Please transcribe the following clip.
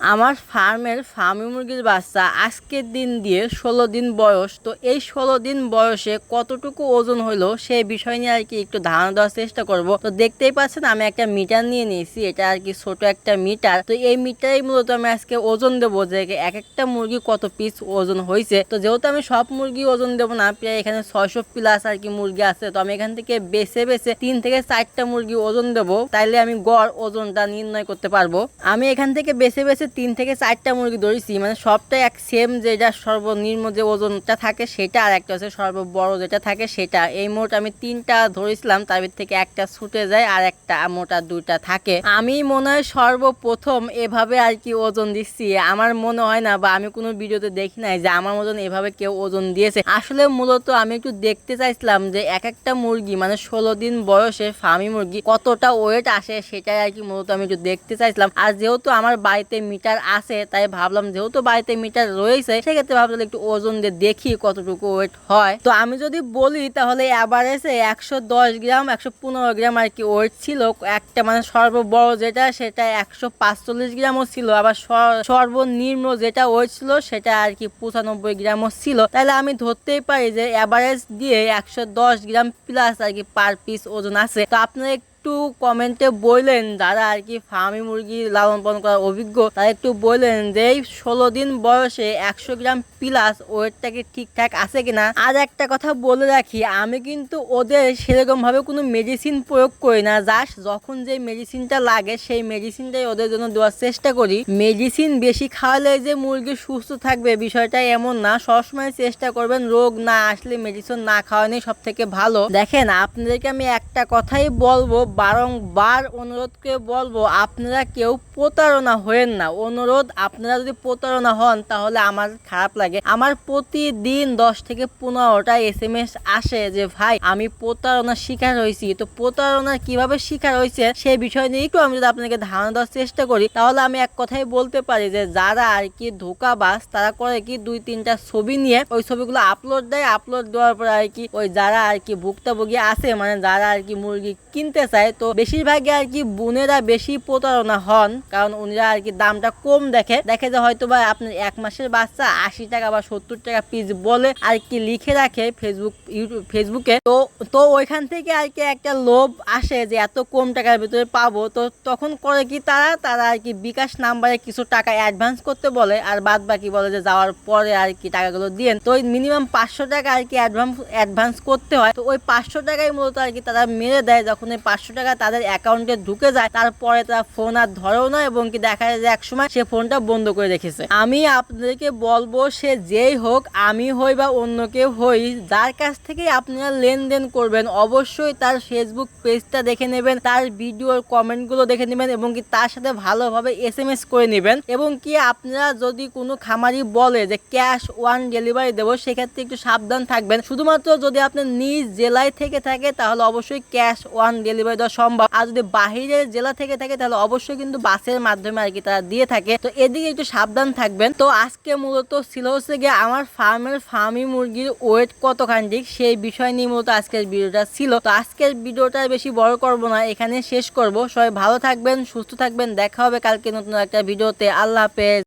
আমার ফার্মের ফার্মি মুরগির বাচ্চা আজকের দিন দিয়ে ষোলো দিন বয়স, তো এই ষোলো দিন বয়সে কতটুকু ওজন হলো সেই বিষয় নিয়ে আর কি একটু ধারণা দেওয়ার চেষ্টা করব। তো দেখতেই পাচ্ছেন আমি একটা মিটার নিয়ে নিয়েছি, এটা আর কি ছোট একটা মিটার। তো এই মিটারেই মূলত আমি আজকে ওজন দেবো যে এক একটা মুরগি কত পিস ওজন হয়েছে। তো যেহেতু আমি সব মুরগি ওজন দেবো না, প্রায় এখানে ছয়শো প্লাস আর কি মুরগি আছে, তো আমি এখান থেকে বেছে বেছে তিন থেকে চারটা মুরগি ওজন দেবো, তাইলে আমি গড় ওজনটা নির্ণয় করতে পারব। আমি এখান থেকে বেছে বেছে তিন থেকে চারটা মুরগি ধরেছি মানে সবটাই এক সেম যেটা সর্বনিম্ন যে ওজনটা থাকে সেটা আর একটা হচ্ছে সর্ববড় যেটা থাকে সেটা। এই মোট আমি তিনটা ধরেছিলাম, তার ভিতর থেকে একটা ছুটে যায় আর একটা মোটা দুইটা থাকে। আমি মনে হয় সর্বপ্রথম এভাবে আর কি ওজন দিচ্ছি। আমার মনে হয় না বা আমি কোনো ভিডিওতে দেখি নাই যে আমার মতন এভাবে কেউ ওজন দিয়েছে। আসলে মূলত আমি একটু দেখতে চাইছিলাম যে এক একটা মুরগি মানে ষোলো দিন বয়সে ফার্মি মুরগি কতটা ওয়েট আসে সেটাই আর কি মূলত আমি একটু দেখতে চাইছিলাম। আর যেহেতু আমার বাড়িতে মিটার আছে, তাই ভাবলাম যেহেতু বাড়িতে মিটার রয়েছে, সেক্ষেত্রে ভাবলাম একটু ওজন দিয়ে দেখি কতটুকু ওয়েট হয়। তো আমি যদি বলি তাহলে অ্যাভারেজে একশো দশ গ্রাম, একশো পনেরো গ্রাম আর কি ওয়েট ছিল। একটা মানে সর্ববড় যেটা, সেটা একশো পাঁচচল্লিশ গ্রামও ছিল। আবার সর- সর্বনিম্ন যেটা ওয়েট ছিল, সেটা আর কি পঁচানব্বই গ্রামও ছিল। তাহলে আমি ধরতেই পারি যে অ্যাভারেজ দিয়ে একশো দশ গ্রাম প্লাস আর কি পার পিস ওজন আছে। তো আপনারা একটু কমেন্টে বললেন যারা আর কি ফার্মি মুরগি লালন পালন করার অভিজ্ঞ? তারা একটু বললেন যে ষোলো দিন বয়সে একশো গ্রাম প্লাস ওয়েটটা কি ঠিকঠাক আছে কিনা? আর একটা কথা বলে রাখি, আমি কিন্তু ওদের সেরকম ভাবে কোনো মেডিসিন প্রয়োগ করি না। জাস্ট যখন যে মেডিসিনটা লাগে, সেই মেডিসিনটাই ওদের জন্য দেওয়ার চেষ্টা করি। মেডিসিন বেশি খাওয়ালে যে মুরগি সুস্থ থাকবে বিষয়টা এমন না। সবসময় চেষ্টা করবেন, রোগ না আসলে মেডিসিন না খাওয়ানোই সব থেকে ভালো। দেখেন, আপনাদেরকে আমি একটা কথাই বলব বারংবার অনুরোধ করে বলব, আপনারা কেউ প্রতারণা হয়েন না। অনুরোধ, আপনারা যদি প্রতারণা হন, তাহলে আমার খারাপ লাগে। আমার প্রতিদিন দশ থেকে পনেরোটা এস এম এস আসে যে, ভাই, আমি প্রতারণার শিকার হয়েছি। তো প্রতারণার কীভাবে শিকার হয়েছে সেই বিষয় নিয়ে একটু আমি যদি আপনাকে ধারণা দেওয়ার চেষ্টা করি, তাহলে আমি এক কথাই বলতে পারি যে, যারা আর কি ধোকাবাজ, তারা করে কি দুই, তিনটা ছবি নিয়ে ওই ছবিগুলো আপলোড দেয়। আপলোড দেওয়ার পরে আর কি ওই যারা আর কি ভুক্তভোগী আছে মানে যারা আর কি মুরগি কিনতে চায় তো বেশিরভাগই আর কি বোনেরা বেশি প্রতারণা হন, কারণ উনিরা আর কি দামটা কম দেখে। দেখে যে হয়তো বা আপনার এক মাসের বাচ্চা আশি টাকা বা সত্তর টাকা পিস বলে আর কি লিখে রাখে ফেসবুক ইউটিউব ফেসবুকে তো তো ওইখান থেকে আর কি একটা লোভ আসে যে এত কম টাকার ভিতরে পাবো। তো তখন করে কি তারা? তারা আর কি বিকাশ নাম্বারে কিছু টাকা অ্যাডভান্স করতে বলে আর বাদ বাকি বলে যে যাওয়ার পরে আর কি টাকাগুলো দিয়ে তো ওই মিনিমাম পাঁচশো টাকা আর কি অ্যাডভান্স অ্যাডভান্স করতে হয়। তো ওই পাঁচশো টাকাই মূলত আর কি তারা মেরে দেয় যখন ওই পাঁচশো টাকা তাদের অ্যাকাউন্টে ঢুকে যায়, তারপরে তারা ফোন আর ধরেও না এবং কি দেখা যায় যে একসময় সে ফোনটা বন্ধ করে রেখেছে। আমি আপনাদেরকে বলব সে যেই হোক, আমি হই বা অন্য কেউ হই, যার কাছ থেকে আপনারা লেনদেন করবেন, অবশ্যই তার ফেসবুক পেজটা দেখে নেবেন, তার ভিডিওর কমেন্টগুলো দেখে নেবেন এবং কি তার সাথে ভালোভাবে এস এম এস করে নেবেন এবং কি আপনারা যদি কোনো খামারি বলে যে ক্যাশ ওয়ান ডেলিভারি দেবো, সেক্ষেত্রে একটু সাবধান থাকবেন। শুধুমাত্র যদি আপনার নিজ জেলায় থেকে থাকে, তাহলে অবশ্যই ক্যাশ ওয়ান ডেলিভারি দেওয়া সম্ভব। আর যদি বাহিরের জেলা থেকে থাকে, তাহলে অবশ্যই কিন্তু বাসের মাধ্যমে আর কি তারা দিয়ে থাকে। তো এদিকে একটু সাবধান থাকবেন। তো আজকে মূলত ছিল হচ্ছে গিয়ে আমার ফার্মের ফার্মি মুরগির ওয়েট কতখানি সেই বিষয় নিয়ে মূলত আজকের ভিডিওটা ছিল। তো আজকের ভিডিওটা বেশি বড় করব না এখানে শেষ করব। সবাই ভালো থাকবেন, সুস্থ থাকবেন। দেখা হবে কালকে নতুন একটা ভিডিওতে। আল্লাহ হাফেজ।